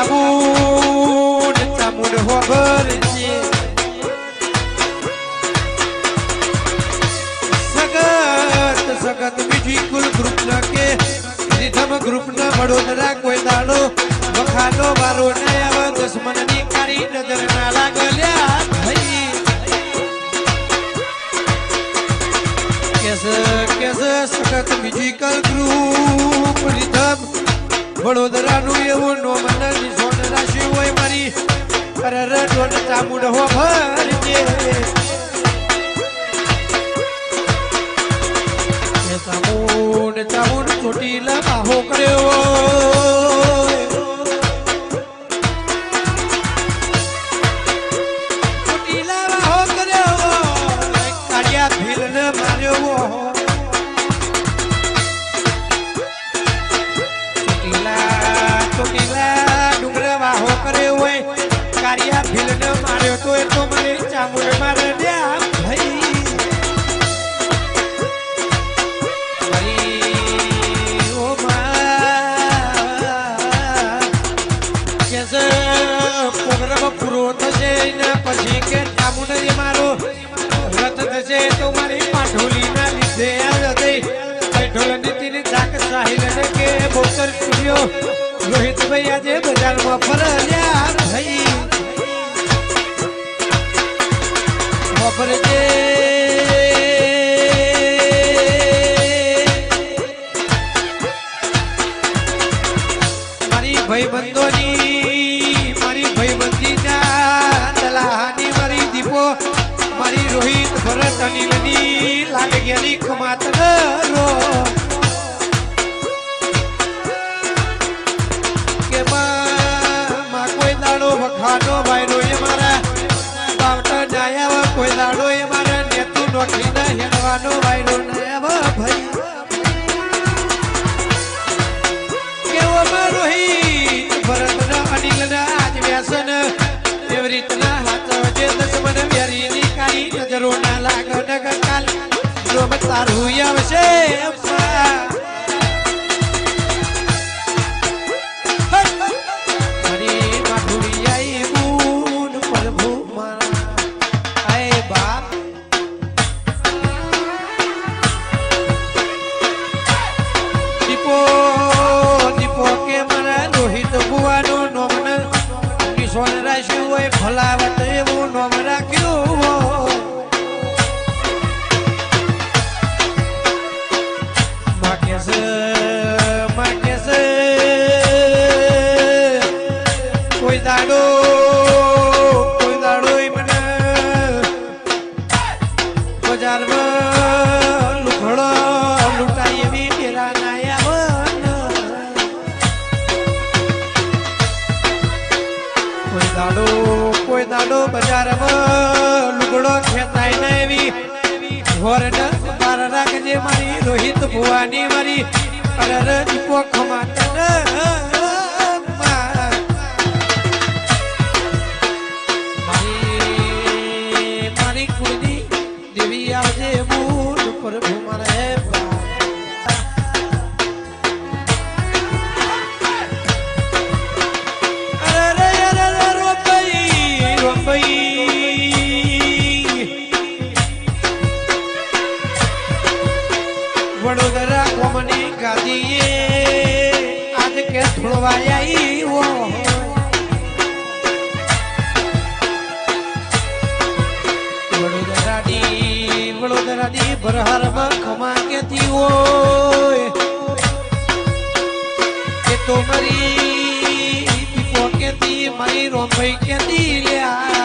ચામુંડ ચામુંડ હોભરજે સગત સગત બીજી કુલ ગ્રુપ ન કે રીધમ ગ્રુપ ન વડોદરા કોઈ દાડો વખાનો વારો ને આવે દુશ્મનની કાળી નજર ના લાગલ્યા ભાઈ કેસ કેસ સખત મ્યુઝિકલ ગ્રુપ વડોદરાનું એવું નો મનની સોન રાશી હોય મારી. અરે ડોન ચામુડ હો ભરજે. ચામુડ, ચામુંડ ચોટીલા ચોટીલા ડુંગર વાહો કર્યો હોય, કાળિયા ભીલને માર્યો તો એ તો મને ચામુંડ મારે દ્યા ભાઈ. પૂરો થશે પછી કે સ્ટુડિયો રોહિતભાઈ આજે બજારમાં ફરલ્યા ભાઈ વાપરજે. મારી ભાઈબંધોની મારી ભાઈબંધીના દલાહાની મારી દીપો, મારી રોહિત ભરત અનિલની લાડગેલી ખમાતન દાડો એ મારા નેતું નોઠીને હેડવાનો વાયરો નયા ભાઈ. કેવો રોહિત ભરતના અનિલના આજ વ્યસન. એવી રીતના હાથવજે દસમન વેરીની કાળી નજરો ના લાગ નગર કાલ રોમ તારું આવશે, અમ્મા. ભલાવટ એવું નોમ રાખ્યું માગે છે માગે છે. કોઈ દાડો કોઈ દાડો મને બજારમાં લુખડો લૂંટાય એવી પેલા નાયા કોઈ દાડો કોઈ દાડો બજારમાં લુગડો ખેતાય ને એવી. બાર રાખજે મારી, રોહિત ભુવાની મારી. અરર દીપો મારી. દેવી આવજે મૂળ પ્રભુ મારે ગાદીએ આજ કે થોડવાઈ આવ્યો વડોદરાની વડોદરાની ભરહરમાં ખમા કેતી હોય. એ તો મારી દીપો કેતી, મારી રોમભાઈ કેતી લ્યા